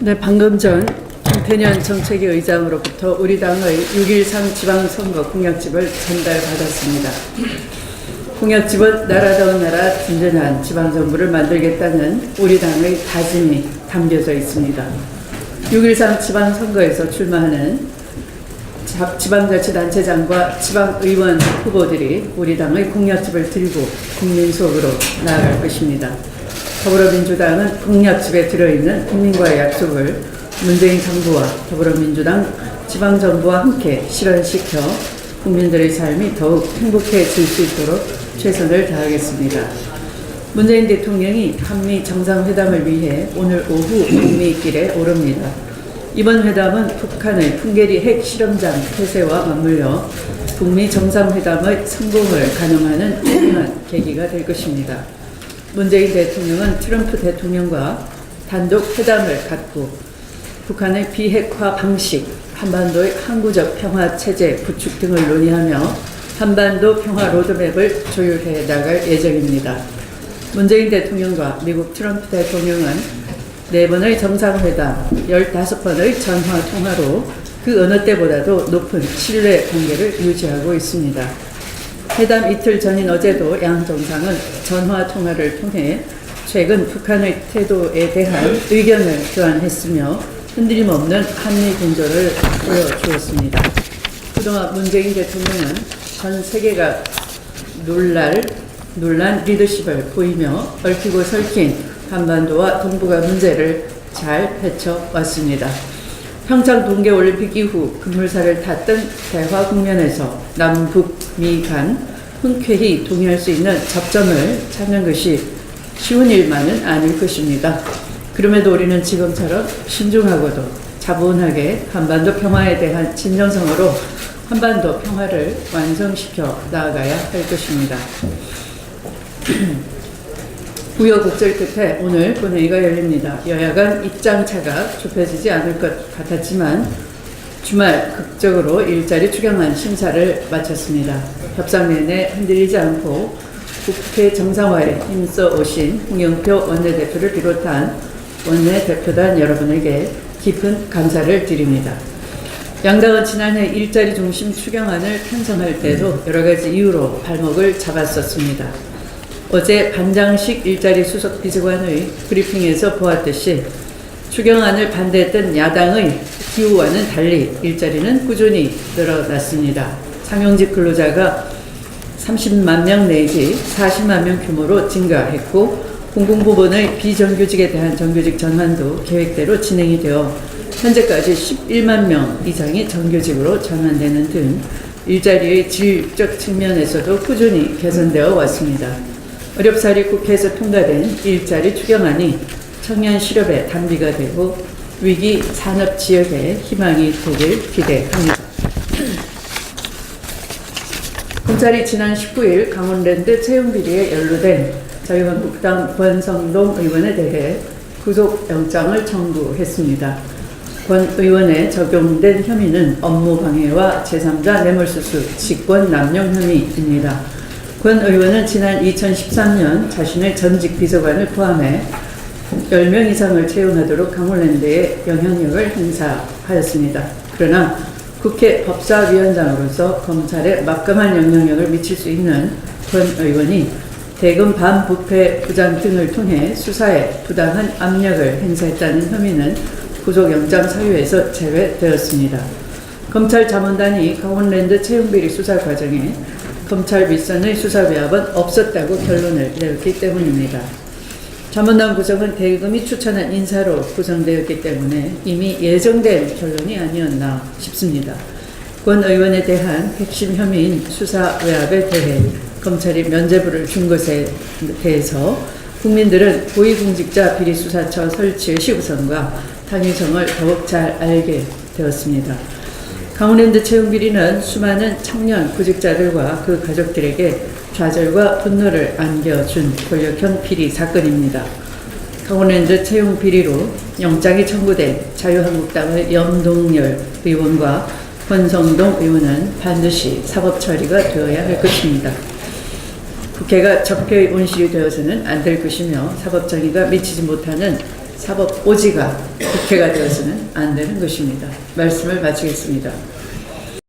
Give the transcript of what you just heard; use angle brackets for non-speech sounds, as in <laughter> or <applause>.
네, 방금 전 김태년 정책위 의장으로부터 우리 당의 6.13 지방선거 공약집을 전달받았습니다. 공약집은 나라다운 나라 든든한 지방정부를 만들겠다는 우리 당의 다짐이 담겨져 있습니다. 6.13 지방선거에서 출마하는 자- 지방자치단체장과 지방의원 후보들이 우리 당의 공약집을 들고 국민 속으로 나아갈 것입니다. 더불어민주당은 공약집에 들어있는 국민과의 약속을 문재인 정부와 더불어민주당 지방정부와 함께 실현시켜 국민들의 삶이 더욱 행복해질 수 있도록 최선을 다하겠습니다. 문재인 대통령이 한미 정상회담을 위해 오늘 오후 북미길에 오릅니다. 이번 회담은 북한의 풍계리 핵 실험장 폐쇄와 맞물려 북미 정상회담의 성공을 가능하는 중요한 계기가 될 것입니다. 문재인 대통령은 트럼프 대통령과 단독 회담을 갖고 북한의 비핵화 방식, 한반도의 항구적 평화 체제 구축 등을 논의하며 한반도 평화 로드맵을 조율해 나갈 예정입니다. 문재인 대통령과 미국 트럼프 대통령은 네 번의 정상회담, 15번의 전화 통화로 그 어느 때보다도 높은 신뢰 관계를 유지하고 있습니다. 회담 이틀 전인 어제도 양 정상은 전화 통화를 통해 최근 북한의 태도에 대한 의견을 교환했으며 흔들림 없는 한미 공조를 보여주었습니다. 그동안 문재인 대통령은 전 세계가 놀랄 놀란 리더십을 보이며 얽히고 설킨 한반도와 동북아 문제를 잘 헤쳐왔습니다. 평창 동계올림픽 이후 급물살을 탔던 대화 국면에서 남북 미 간 흔쾌히 동의할 수 있는 접점을 찾는 것이 쉬운 일만은 아닐 것입니다. 그럼에도 우리는 지금처럼 신중하고도 차분하게 한반도 평화에 대한 진정성으로 한반도 평화를 완성시켜 나아가야 할 것입니다. <clears throat> 우여곡절 끝에 오늘 본회의가 열립니다. 여야 간 입장차가 좁혀지지 않을 것 같았지만 주말 극적으로 일자리 추경안 심사를 마쳤습니다. 협상 내내 흔들리지 않고 국회 정상화에 힘써 오신 홍영표 원내대표를 비롯한 원내대표단 여러분에게 깊은 감사를 드립니다. 양당은 지난해 일자리 중심 추경안을 편성할 때도 여러 가지 이유로 발목을 잡았었습니다. 어제 반장식 일자리 수석 비서관의 브리핑에서 보았듯이 추경안을 반대했던 야당의 기호와는 달리 일자리는 꾸준히 늘어났습니다. 상용직 근로자가 30만 명 내지 40만 명 규모로 증가했고 공공부문의 비정규직에 대한 정규직 전환도 계획대로 진행이 되어 현재까지 11만 명 이상이 정규직으로 전환되는 등 일자리의 질적 측면에서도 꾸준히 개선되어 왔습니다. 어렵사리 국회에서 통과된 일자리 추경안이 청년 실업의 단비가 되고 위기 산업 지역에 희망이 되길 기대합니다. 검찰이 지난 19일 강원랜드 채용 비리에 연루된 자유한국당 권성동 의원에 대해 구속영장을 청구했습니다. 권 의원에 적용된 혐의는 업무방해와 제3자 뇌물수수, 직권 남용 혐의입니다. 권 의원은 지난 2013년 자신의 전직 비서관을 포함해 10명 이상을 채용하도록 강원랜드에 영향력을 행사하였습니다. 그러나 국회 법사위원장으로서 검찰에 막강한 영향력을 미칠 수 있는 권 의원이 대금 반부패 부장 등을 통해 수사에 부당한 압력을 행사했다는 혐의는 구속영장 사유에서 제외되었습니다. 검찰 자문단이 강원랜드 채용비리 수사 과정에 검찰 윗선의 수사 배합은 없었다고 결론을 내렸기 때문입니다. 자문단 구성은 대금이 추천한 인사로 구성되었기 때문에 이미 예정된 결론이 아니었나 싶습니다. 권 의원에 대한 핵심 혐의인 수사 외압에 대해 검찰이 면죄부를 준 것에 대해서 국민들은 고위공직자 비리수사처 설치의 시우선과 당위성을 더욱 잘 알게 되었습니다. 강원랜드 채용 비리는 수많은 청년 구직자들과 그 가족들에게 좌절과 분노를 안겨준 권력형 비리 사건입니다. 강원랜드 채용 비리로 영장이 청구된 자유한국당의 염동열 의원과 권성동 의원은 반드시 사법 처리가 되어야 할 것입니다. 국회가 적폐의 온실이 되어서는 안 될 것이며 사법 정의가 미치지 못하는 사법 오지가 국회가 되어서는 안 되는 것입니다. 말씀을 마치겠습니다.